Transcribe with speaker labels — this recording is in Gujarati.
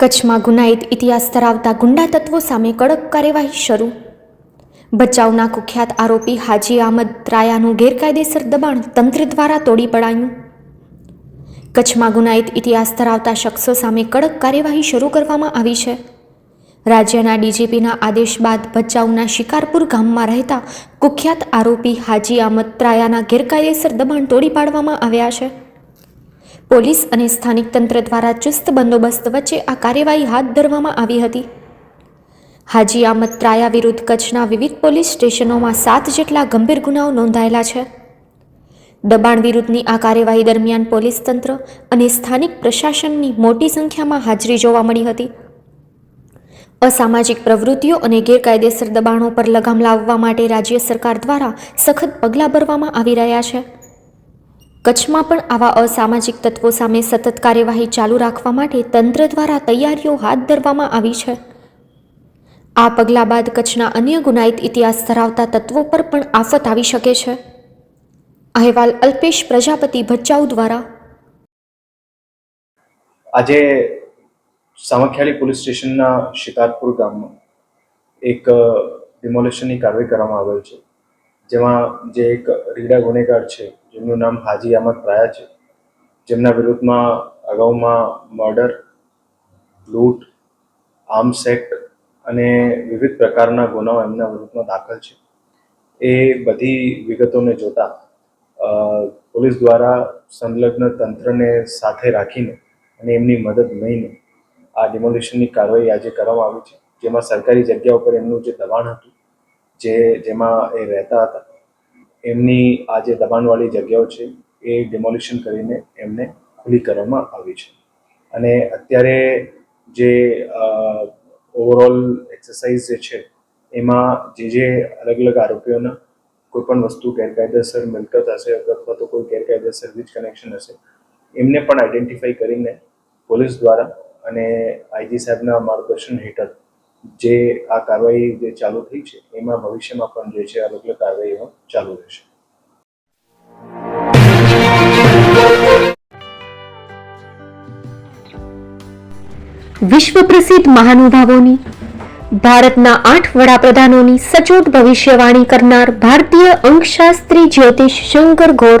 Speaker 1: કચ્છમાં ગુનાહિત ઇતિહાસ ધરાવતા ગુંડા તત્વો સામે કડક કાર્યવાહી શરૂ. બચાવના કુખ્યાત આરોપી હાજી અહમદ ત્રાયાનું ગેરકાયદેસર દબાણ તંત્ર દ્વારા તોડી પડાયું. કચ્છમાં ગુનાહિત ઇતિહાસ ધરાવતા શખ્સો સામે કડક કાર્યવાહી શરૂ કરવામાં આવી છે. રાજ્યના ડીજીપીના આદેશ બાદ ભચાઉના શિકારપુર ગામમાં રહેતા કુખ્યાત આરોપી હાજી અહમદ ત્રાયાના ગેરકાયદેસર દબાણ તોડી પાડવામાં આવ્યા છે. પોલીસ અને સ્થાનિક તંત્ર દ્વારા ચુસ્ત બંદોબસ્ત વચ્ચે આ કાર્યવાહી હાથ ધરવામાં આવી હતી. હાજી આમદ ત્રાયા વિરુદ્ધ કચ્છના વિવિધ પોલીસ સ્ટેશનોમાં સાત જેટલા ગંભીર ગુનાઓ નોંધાયેલા છે. દબાણ વિરુદ્ધની આ કાર્યવાહી દરમિયાન પોલીસ તંત્ર અને સ્થાનિક પ્રશાસનની મોટી સંખ્યામાં હાજરી જોવા મળી હતી. અસામાજિક પ્રવૃત્તિઓ અને ગેરકાયદેસર દબાણો પર લગામ લાવવા માટે રાજ્ય સરકાર દ્વારા સખત પગલાં ભરવામાં આવી રહ્યા છે. કચ્છમાં પણ આવા અસામાજિક તત્વો સામે સતત કાર્યવાહી ચાલુ રાખવા માટે તંત્ર દ્વારા તૈયારીઓ હાથ ધરવામાં આવી છે. આ પગલાં બાદ કચ્છના અન્ય ગુનાહિત ઇતિહાસ ધરાવતા તત્વો પર પણ આફત આવી શકે છે. અહેવાલ અલ્પેશ પ્રજાપતિ ભચાઉ દ્વારા.
Speaker 2: આજે સામખિયાળી પોલીસ સ્ટેશનના શિકારપુર ગામમાં એક ડિમોલેશનની કાર્યવાહી કરવામાં આવેલ છે. જેમાં જે એક રીડા ગુનેગાર છે, જેમનું નામ હાજી અહમદ પ્રાયા છે, જેમના વિરુદ્ધમાં અગાઉમાં મર્ડર, લૂંટ આર્મ્સ એક્ટ અને વિવિધ પ્રકારના ગુનાઓ એમના વિરુદ્ધમાં દાખલ છે. એ બધી વિગતોને જોતા પોલીસ દ્વારા સંલગ્ન તંત્રને સાથે રાખીને અને એમની મદદ લઈને આ ડિમોલિશનની કાર્યવાહી આજે કરવામાં આવી છે, જેમાં સરકારી જગ્યા ઉપર એમનું જે દબાણ હતું જે, જેમાં એ રહેતા હતા, એમની આ જે દબાણવાળી જગ્યાઓ છે, એ ડિમોલિશન કરીને એમને ખુલ્લી કરવામાં આવી છે. અને અત્યારે જે ઓવરઓલ એક્સરસાઇઝ જે છે, એમાં જે જે અલગ અલગ આરોપીઓના કોઈ પણ વસ્તુ ગેરકાયદેસર મિલકત હશે અથવા તો કોઈ ગેરકાયદેસર વીજ કનેક્શન હશે, એમને પણ આઈડેન્ટિફાઈ કરીને પોલીસ દ્વારા અને આઈજી સાહેબના માર્ગદર્શન હેઠળ જે આ કાર્યવાહી જે ચાલુ થઈ છે, એમાં ભવિષ્યમાં પણ જે છે, આ લોકો કાર્યવાહીઓ ચાલુ રહેશે.
Speaker 1: વિશ્વ પ્રસિદ્ધ મહાનુભાવોની, ભારતના આઠ વડાપ્રધાનોની સચોટ ભવિષ્યવાણી કરનાર ભારતીય અંકશાસ્ત્રી જ્યોતિષ શંકર ગોર